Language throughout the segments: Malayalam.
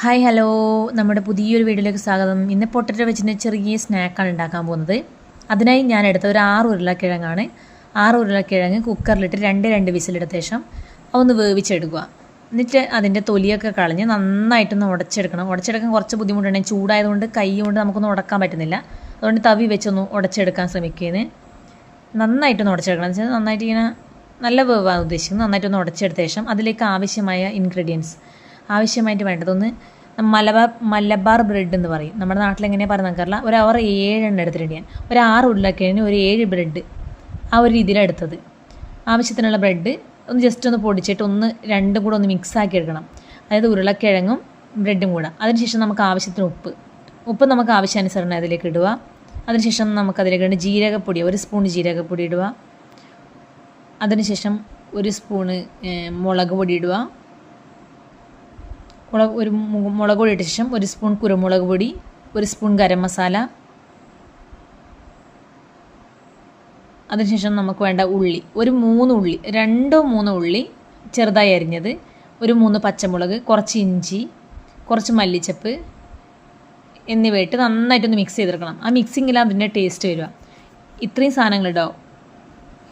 Hi hello. നമ്മുടെ പുതിയൊരു വീഡിയോയിലേക്ക് സ്വാഗതം. ഇന്ന് പൊട്ടറ്റോ വെച്ചിട്ട് ചെറിയ സ്നാക്കാണ് ഉണ്ടാക്കാൻ പോകുന്നത്. അതിനായി ഞാൻ എടുത്ത ഒരു ആറ് ഉരുളക്കിഴങ്ങാണ്. ആറ് ഉരുളക്കിഴങ്ങ് കുക്കറിലിട്ട് രണ്ട് രണ്ട് വിസിലെടുത്ത ശേഷം ഒന്ന് വേവിച്ചെടുക്കുക. എന്നിട്ട് അതിന്റെ തൊലിയൊക്കെ കളഞ്ഞ് നന്നായിട്ടൊന്ന് ഉടച്ചെടുക്കണം. ഉടച്ചെടുക്കാൻ കുറച്ച് ബുദ്ധിമുട്ടുണ്ടെങ്കിൽ ചൂടായതുകൊണ്ട് കൈ കൊണ്ട് നമുക്കൊന്നും ഉടക്കാൻ പറ്റുന്നില്ല. അതുകൊണ്ട് തവി വെച്ചൊന്ന് ഉടച്ചെടുക്കാൻ ശ്രമിക്കുന്നത് നന്നായിട്ടൊന്ന് ഉടച്ചെടുക്കണം. എന്ന് വെച്ചാൽ നന്നായിട്ട് ഇങ്ങനെ നല്ല വേവാണ് ഉദ്ദേശിക്കുന്നത്. നന്നായിട്ടൊന്ന് ഉടച്ചെടുത്ത ശേഷം അതിലേക്ക് ആവശ്യമായ ഇൻഗ്രീഡിയൻസ് ആവശ്യമായിട്ട് വേണ്ടതൊന്ന് മലബാർ മലബാർ ബ്രെഡ് എന്ന് പറയും. നമ്മുടെ നാട്ടിൽ എങ്ങനെയാണ് പറയുന്നത് നമുക്കറിയില്ല ഒരു അവർ ഏഴെണ്ണം എടുത്തിട്ടുണ്ട് ഞാൻ ഒരു ആറ് ഉരുളക്കിഴങ്ങിന് ഒരു ഏഴ് ബ്രെഡ്. ആ ഒരു രീതിയിലാണ് എടുത്തത്. ആവശ്യത്തിനുള്ള ബ്രെഡ് ഒന്ന് ജസ്റ്റ് ഒന്ന് പൊടിച്ചിട്ട് ഒന്ന് രണ്ടും കൂടെ ഒന്ന് മിക്സ് ആക്കി എടുക്കണം. അതായത് ഉരുളക്കിഴങ്ങും ബ്രെഡും കൂടെ. അതിനുശേഷം നമുക്ക് ആവശ്യത്തിന് ഉപ്പ്. ഉപ്പ് നമുക്ക് ആവശ്യാനുസരണം അതിലേക്ക് ഇടുക. അതിനുശേഷം നമുക്ക് അതിലേക്ക് ഇടുന്ന ജീരകപ്പൊടി ഒരു സ്പൂൺ ജീരകപ്പൊടി ഇടുക. അതിനുശേഷം ഒരു സ്പൂണ് മുളക് പൊടി ഇടുക. മുളക് ഒരു മുളക് പൊടി ഇട്ട ശേഷം ഒരു സ്പൂൺ കുരുമുളക് പൊടി ഒരു സ്പൂൺ ഗരം മസാല അതിനുശേഷം നമുക്ക് വേണ്ട ഉള്ളി ഒരു മൂന്ന് ഉള്ളി രണ്ടോ മൂന്നോ ഉള്ളി ചെറുതായി അരിഞ്ഞത് ഒരു മൂന്ന് പച്ചമുളക് കുറച്ച് ഇഞ്ചി കുറച്ച് മല്ലിച്ചപ്പ് എന്നിവയിട്ട് നന്നായിട്ടൊന്ന് മിക്സ് ചെയ്തെടുക്കണം. ആ മിക്സിങ്ങിൽ അതിന്റെ ടേസ്റ്റ് വരിക. ഇത്രയും സാധനങ്ങൾ ഇടാവും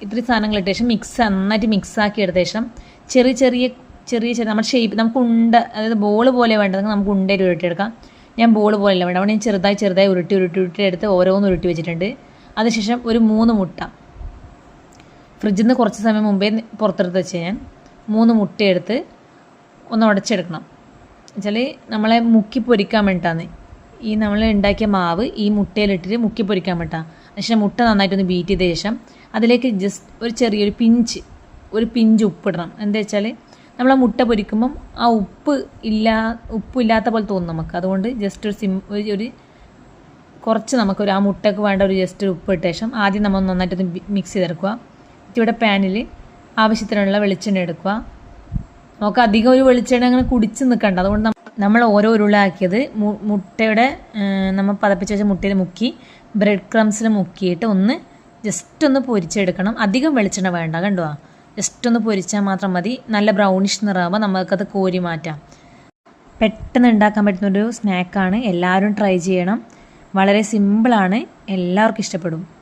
ഇത്രയും സാധനങ്ങൾ ഇട്ട ശേഷം മിക്സ് നന്നായിട്ട് മിക്സ് ആക്കി എടുത്ത ശേഷം ചെറിയ ചെറിയ ചെറിയ ചെറിയ നമ്മുടെ ഷേപ്പ് നമുക്ക് ഉണ്ട അതായത് ബോൾ പോലെ വേണ്ടതെങ്കിൽ നമുക്ക് ഉണ്ടയിൽ ഉരുട്ടിയെടുക്കാം. ഞാൻ ബോൾ പോലെയല്ല വേണ്ട അവിടെ ഞാൻ ചെറുതായി ചെറുതായി ഉരുട്ടി ഉരുട്ടി ഉരുട്ടി എടുത്ത് ഓരോന്ന് ഉരുട്ടി വെച്ചിട്ടുണ്ട്. അതിനുശേഷം ഒരു മൂന്ന് മുട്ട. ഫ്രിഡ്ജിൽ നിന്ന് കുറച്ച് സമയം മുമ്പേ പുറത്തെടുത്ത് വെച്ച് ഞാൻ മൂന്ന് മുട്ടയെടുത്ത് ഒന്ന് ഉടച്ചെടുക്കണം. വെച്ചാൽ നമ്മളെ മുക്കി പൊരിക്കാൻ വേണ്ടിയിട്ടാണ്. ഈ നമ്മൾ ഉണ്ടാക്കിയ മാവ് ഈ മുട്ടയിലിട്ടിട്ട് മുക്കി പൊരിക്കാൻ വേണ്ടിയിട്ടാണ് അതിനുശേഷം മുട്ട നന്നായിട്ടൊന്ന് ബീറ്റ് ചെയ്ത ശേഷം അതിലേക്ക് ജസ്റ്റ് ഒരു ചെറിയൊരു പിഞ്ച് ഒരു പിഞ്ച് ഉപ്പിടണം. എന്താ വെച്ചാൽ നമ്മൾ ആ മുട്ട പൊരിക്കുമ്പം ആ ഉപ്പ് ഇല്ലാ ഉപ്പില്ലാത്ത പോലെ തോന്നും നമുക്ക്. അതുകൊണ്ട് ജസ്റ്റ് ഒരു സിം ഒരു കുറച്ച് നമുക്കൊരു ആ മുട്ടയ്ക്ക് വേണ്ട ഒരു ജസ്റ്റ് ഉപ്പ് ഇട്ട ശേഷം ആദ്യം നമ്മൾ നന്നായിട്ടൊന്ന് മിക്സ് ചെയ്തെടുക്കുക. ഇവിടെ പാനിൽ ആവശ്യത്തിനുള്ള വെളിച്ചെണ്ണ എടുക്കുക. നമുക്ക് അധികം ഒരു വെളിച്ചെണ്ണ അങ്ങനെ കുടിച്ച് നിൽക്കണ്ട. അതുകൊണ്ട് നമ്മൾ ഓരോ ഉരുളാക്കിയത് മുട്ടയുടെ നമ്മൾ പതപ്പിച്ച് വെച്ച മുട്ടയിൽ മുക്കി ബ്രെഡ് ക്രംസിൽ മുക്കിയിട്ട് ഒന്ന് ജസ്റ്റ് ഒന്ന് പൊരിച്ചെടുക്കണം. അധികം വെളിച്ചെണ്ണ വേണ്ട കണ്ടോ? ജസ്റ്റ് ഒന്ന് പൊരിച്ചാൽ മാത്രം മതി. നല്ല ബ്രൗണിഷ് നിറാകുമ്പോൾ നമുക്കത് കോരി മാറ്റാം. പെട്ടെന്ന് ഉണ്ടാക്കാൻ പറ്റുന്നൊരു സ്നാക്കാണ് എല്ലാവരും ട്രൈ ചെയ്യണം. വളരെ സിമ്പിളാണ് എല്ലാവർക്കും ഇഷ്ടപ്പെടും.